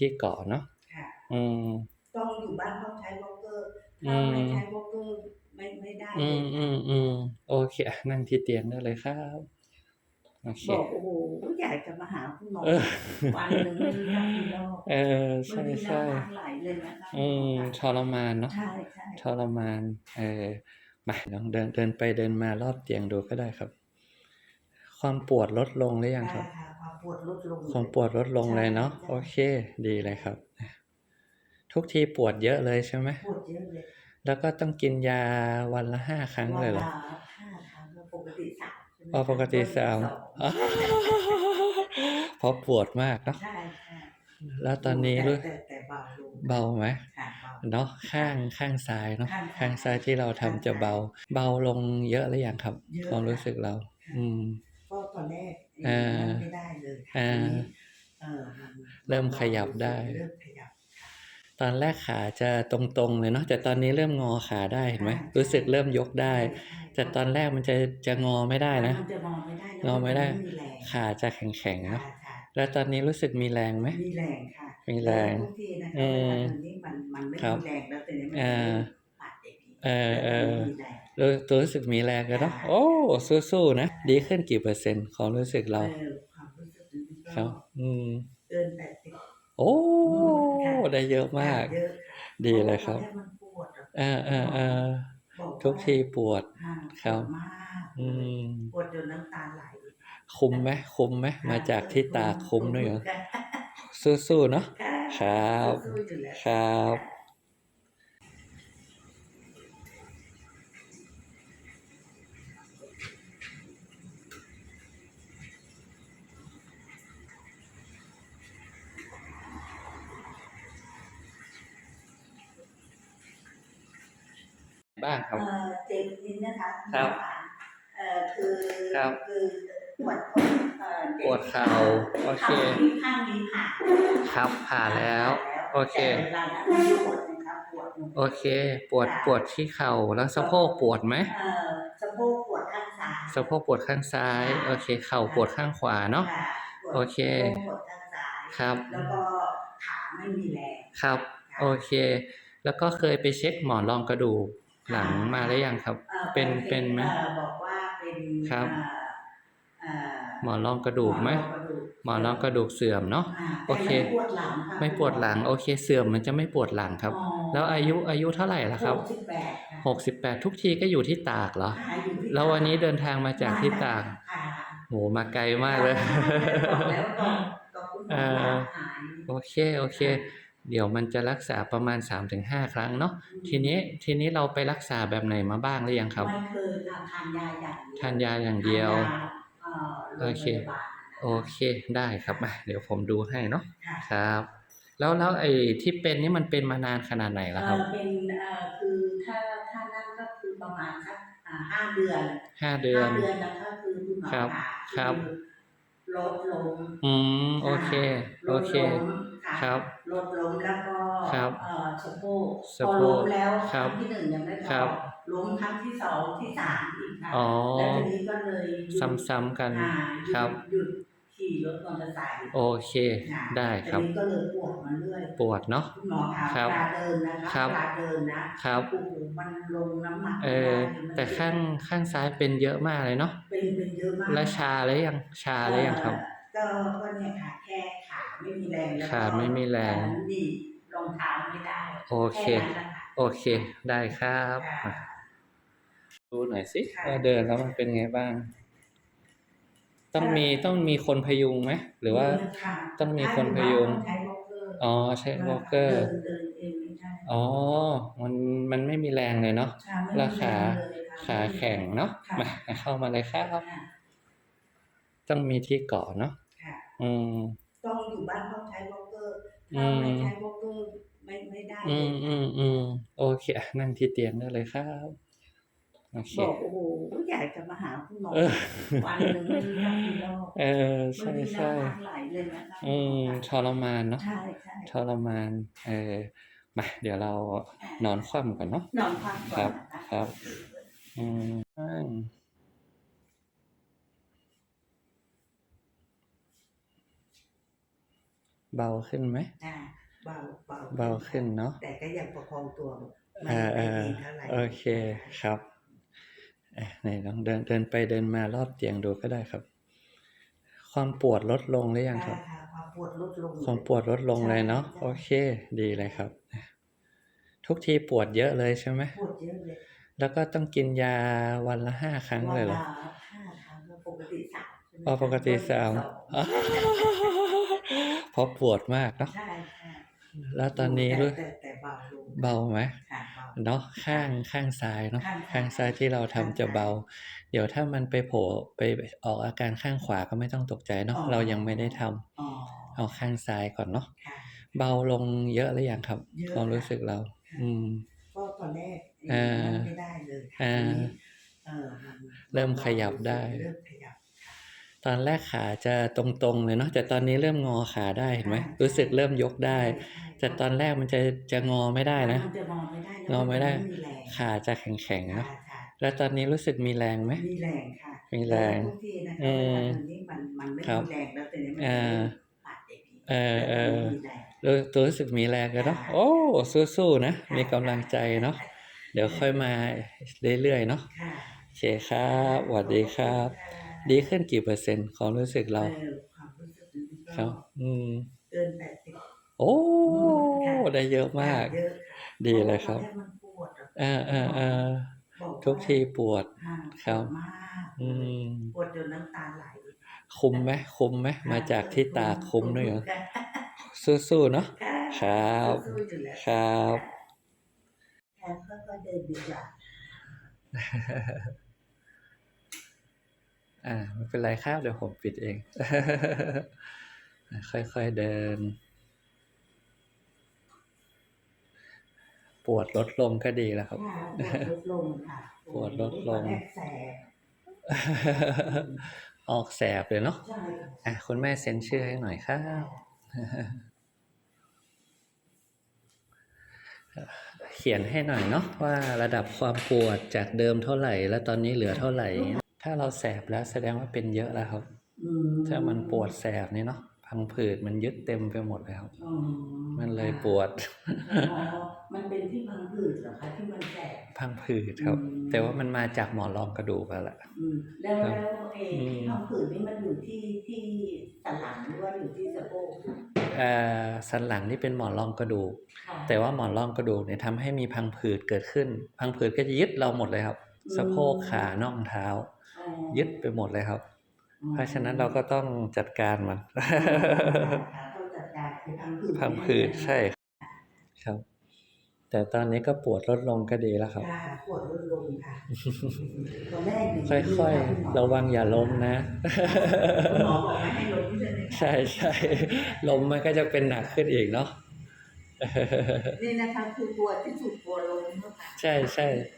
ที่เกาะเนาะค่ะอืม ต้องอยู่บ้านต้องใช้วอลเกอร์อืถ้ามไม่ใช้วอลเกอร์ไม่ไม่ได้อืเลมยอืมอืมโอเคอะนั่งที่เตียงได้เลยครับโอเคบอกโอ้โหอยากจะมาหาคุณหมอเออวันหนึ่งไม่รู้จักกี่รอบเออบางใช่ทีใช่น้ำตาไหลเลยนะคะอืมทรมานเนาะใช่ใช่ทรมาน เออมาลองเดินเดินไปเดินมารอบเตียงดูก็ได้ครับ ความปวดลดลงหรือยังครับได้ค่ะความ ปวดลดลงความปวดลดลงเลยเนาะใช่โอเค ดีเลยครับ ทุกทีปวดเยอะเลยใช่ไหมปวดเยอะเลยแล้วก็ต้องกินยาวันละห้าครั้งเลยเหรอวันละห้าครั้งก็ปกติสามใช่ไหมอ๋อปกติสามสองอ๋อเพราะปวดมากเนาะใช่ใช่แล้วตอนนี้รู้แต่แต่เบาลงเบาไหมค่ะเบาเนาะข้างข้างซ้ายเนาะข้างซ้ายข้างซ้ายที่เราทำจะเบา เบาลงเยอะหรือยังครับเยอะความรู้สึกเรา อืมก็ต อนแรกอ่านั่งไม่ได้เลยค่ะอ่าทีนี้เออมันเริ่มขยับได้เริ่มขยับตอนแรกขาจะตรงๆเลยเนาะแต่ตอนนี้เริ่มงอขาได้เห็นไหมใช่รู้สึกเริ่มยกได้ใช่แต่ตอนแรกมันจะจะงอไม่ได้นะมันจะงอไม่ได้งอไม่ได้แล้วนจะแรงขาจะแข็งๆค่ะเนาะค่ะแล้วตอนนี้รู้สึกมีแรงไหมมีแรงค่ะมีแรงทุกทีนะคะอืเวมลาตรงนี้มันมันไม่ครับมีแรงแล้วแต่เนี้ยมันอ่าปัดอย่างนี้เออเออ มีแรงรู้ตัวรู้สึกมีแรงกันเนาะค่ะโอ้สู้ๆนะ ดีขึ้นกี่เปอร์เซ็นต์ความรู้สึกเราเออความรู้สึกนี้ก็ครับ อืม เกินแปดสิบ โอ้ค่ะ ได้เยอะมาก เยอะค่ะดีเลยครับ พาะว่าตอนแกมันปวดอะเออเออเออบอกว่าทุกทีปวด อ่าครับ ปวดมากอืม ปวดจนน้ำตาไหลคุ้มไหมคุ้มไหมมาจากที่ตากคุ้มด้วยเหรอค่ะสู้ๆเนาะ ค่ะครับ สู้ๆอยู่แล้ว ครับ บ้างครับเอ่อเจ็บนิดนะคะครับเอ่อคือครับคือปวดเอ่อจ็บปวดเข่าโอเคข้างนี้ข้างนี้ผ่าครับผ่าแล้ว โอเคแต่เวลานั้นไม่ได้ปวดนะครับปวดโอเค ปวดปวดที่เข่าแล้วสะโพกปวดไหมเอ่อสะโพกปวดข้างซ้ายสะโพกปวดข้างซ้าย โอเค เข่าปวดข้างขวาเนาะค่ะปวดโอเคสะโพกปวดข้างซ้ายครับแล้วก็ขาไม่มีแรงครับ โอเค แล้วก็เคยไปเช็คหมอนรองกระดูก หลังมาหรือยังครับอ่อเป็นไปเป็นไหมอ่อบอกว่าเป็นครับเอ่อเอ่อหมอนรองกระดูกไหมหอนรองกระดูกหมอนรองกระดูกเสื่อมเนาะอ่าโอเคแต่ไม่ปวดหลังค่ะไม่ปวดหลังโอเคเสื่อมมันจะไม่ปวดหลังครับอ๋อแล้วอายุอายุเท่าไหร่ละครับหกสิบแปดค่ะหกสิบแปดทุกทีก็อยู่ที่ตากเหรอหาอยู่ที่แล้ววันนี้เดินทางมาจากที่ตากค่ะโหมาไกลมากเลยบอกแล้วก็ก็คุณหมอเอ่ออยากหายโอเคโอเค เดี๋ยวมันจะรักษาประมาณ 3-5 ครั้งเนาะทีนี้ทีนี้เราไปรักษาแบบไหนมาบ้างหรือยังครับไม่เคยค่ะทานยาอย่างเดียวทานยาอย่างเดียวทานาเอ่อโรงพยาบาลโอเคได้ครับมาเดี๋ยวผมดูให้เนาะค่ะครับ แล้วแล้วไอ้ที่เป็นนี่มันเป็นมานานขนาดไหนแล้วครับเอ่อเป็นเอ่อคือถ้าถ้านั่นก็คือประมาณสักอ่าห้าเดือนห้าเดือนห้าเดือนนะคะคือคุณหมอครับหาครับอลดลงอืมโอเคลโอดเคล งค่ะครับลดลงแล้วก็ครับเอ่อสะโพกสะพอโพกล้มแล้วคครัรั้บงที่หนึ่งยังไม่พครัอบล้มครั้งที่สองที่สามอีกค่ะอ๋อ แล้วทีนี้ก็เลยหยุดซ้ำๆกัน อ่าหยุดครับ หยุดขี่รถมอเตอร์ไซค์โอเค ค่ะได้ครับ ทีนี้ก็เลยปวดมาเรื่อยปวดเนาะ คุณหมอคะครับเวลาเดินนะคะครับ เวลาเดินนะครับ โอ้โหมันลงน้ำหนักเอไม่อได้มันแต่ข้างข้างซ้ายเป็นเยอะมากเลยเนาะ เป็นเป็นเยอะมาก แล้วชาหรือยังชาหรือยังครับ เอ่อ ก็ก็เนี่ยค่ะแค่ขาไม่มีแรงแล้วก็ขาไม่มีแรงดีดรองเท้าไม่ได้โอเคแนั้นแหละค่ะโอเค ได้ครับค่ะดูหน่อยสิค่ะว่าเดินแล้วมันเป็นไงบ้าง ต้องมีต้องมีคนพยุงไหมหรือว่าค่ะต้องมีคนพยุงถ้าอยู่บ้านต้องใช้วอลเกอร์อ๋อใช้วอลเกอร์เดินเดินเองไม่ได้อ๋อ มันมันไม่มีแรงเลยเนาะค่ะไม่มีแล้วขาแรงเลยค่ะขาแข็งเนาะค่ะมาเข้ามาเลยครับค่ะต้องมีที่เกาะเนาะค่ะ อืม ต้องอยู่บ้านต้องใช้วอลเกอร์อืถ้ามไม่ใช้วอลเกอร์ไม่ไม่ได้อืเลมยอืมอืมโอเคอะนั่งที่เตียงได้เลยครับโอเคบอกโอ้โหอยากจะมาหาคุณหมอเออวันหนึ่งไม่รู้จักกี่รอบเออบางใช่ทีใช่น้ำตาไหลเลยนะคะอืมทรมานเนาะใช่ใช่ทรมาน เออมาเดี๋ยวเรานอนคว่ำก่อนเนาะนอนพักก่อนนะคะครับ อืมนั่ง เบาขึ้นไหมอ่าเบาเบาเบาขึ้นเนาะแต่ก็ยังประคองตัวไม่อ่าไม่อ่าดีเท่าไหร่โอเคครับอะไหนลองเดินเดินไปเดินมารอบเตียงดูก็ได้ครับ ความปวดลดลงหรือยังครับค่ะค่ะความปวดลดลงความปวดลดลงเลยเนาะใช่โอเค ดีเลยครับ ทุกทีปวดเยอะเลยใช่ไหมปวดเยอะเลยแล้วก็ต้องกินยาวันละห้าครั้งเลยเหรอวันละห้าครั้งก็ปกติสามใช่ไหมอ๋อปกติสามสองอ๋อเพ ราะปวดมากเนาะใช่ใช่แล้วตอนนี้รู้แต่แต่เบาลงเบาไหมค่ะเบาเนาะข้างข้างซ้ายเนาะข้างข้างซ้ายที่เราทำจะเบา เดี๋ยวถ้ามันไปโผล่ไปออกอาการข้างขวาก็ไม่ต้องตกใจเนาะเรายังไม่ได้ทำอ๋อเอาข้างซ้ายก่อนเนาะค่ะเบาลงเยอะหรือยังครับเยอะความรู้ค่ะสึกเรา อืมก็ตอนแรกอ่านั่งไม่ได้เลยค่ะอ่าทีนี้เออมันเริ่มขยับได้เริ่มขยับ ตอนแรกขาจะตรงๆเลยเนาะแต่ตอนนี้เริ่มงอขาได้เห็นไหมใช่รู้สึกเริ่มยกได้ใช่แต่ตอนแรกมันจะจะงอไม่ได้นะมันจะงอไม่ได้งอไม่ได้แล้วนมีแรงขาจะแข็งๆค่ะเนาะค่ะแล้วตอนนี้รู้สึกมีแรงไหมมีแรงค่ะมีแรงทุกทีนะคะเออเวลาทำนี่มันมันไม่ครับมีแรงแล้วแต่นี้มันอ่าปัดอย่างนี้เออเออมีแรงรู้รู้สึกมีแรงกันเนาะค่ะโอ้สู้ๆนะค่ะมีกำลังใจเนาะเดี๋ยวค่อยมาเรื่อยๆเนาะค่ะโอเคครับสวัสดีครับ ดีขึ้นกี่เปอร์เซ็นต์ความรู้สึกเราเออความรู้สึกนี้ก็ครับ อืมเกินแปดสิบโอ้ค่ะได้เยอะมากเยอะค่ะดีเลยครับพาะว่าตอนแกมันปวดอะอ่าอ่าอ่าบอกว่าทุกทีปวดค่ะครับปวดมากอืมปวดจนน้ำตาไหลคุ้มไหมคุ้มไหมมาจากที่ตากคุ้มด้วยเหรอสู้ๆเนาะค่ะครับสู้ๆอยู่แล้วครับแค่ค่อยๆเดินดีกว่า อ่าไม่เป็นไรครับเดี๋ยวผมปิดเอง ค่อยๆเดิน ปวดลดลงก็ดีแล้วครับค่ะปวดลดลงค่ะปวดลดลงตอนแรกแสบออกแสบเลยเนาะใช่ค่ะอะคุณแม่เซ็นชื่อให้หน่อยครับเขียนให้หน่อยเนาะว่าระดับความปวดจากเดิมเท่าไหร่ แล้วตอนนี้เหลือเท่าไหร่ ถ้าเราแสบแล้วแสดงว่าเป็นเยอะแล้วครับอืถ้ามันปวดแสบนี่เนาะพังผืดมันยึดเต็มไปหมดเลยครับอ๋อมันเลยปวดอ๋อมันเป็นที่พังผืดเหรอคะที่มันแสบพังผืดครับอืมแต่ว่ามันมาจากหมอนรองกระดูกแล้วแหละอืมแล้วครับแล้วเออืมที่พังผืดนี่มันอยู่ที่ที่สันหลังหรือว่าอยู่ที่สะโพกเอ่อสันหลังนี่เป็นหมอนรองกระดูกค่ะแต่ว่าหมอนรองกระดูกเนี่ยทำให้มีพังผืดเกิดขึ้น พังผืดก็จะยึดเราหมดเลยครับ สะโพกขาน่องเท้าอ๋อ ยึดไปหมดเลยครับอ๋อเพราะฉะนั้นเราก็ต้องจัดการมันค่ะต้องจัดการไอ้พังผืดพังผืดใช่ครับ แต่ตอนนี้ก็ปวดลดลงก็ดีแล้วครับค่ะปวดลดลงค่ะตอนแรกนี่ค่อยณหมๆระวังอย่าล้มนะคุณหมอบอกไม่ให้ล้มใช่ไหมคะใช่ใช่ล้มมันก็จะเป็นหนักขึ้นอีกเนาะนี่นะคะคือกลัวที่สุดกลัวล้มค่ะใช่ใช่ค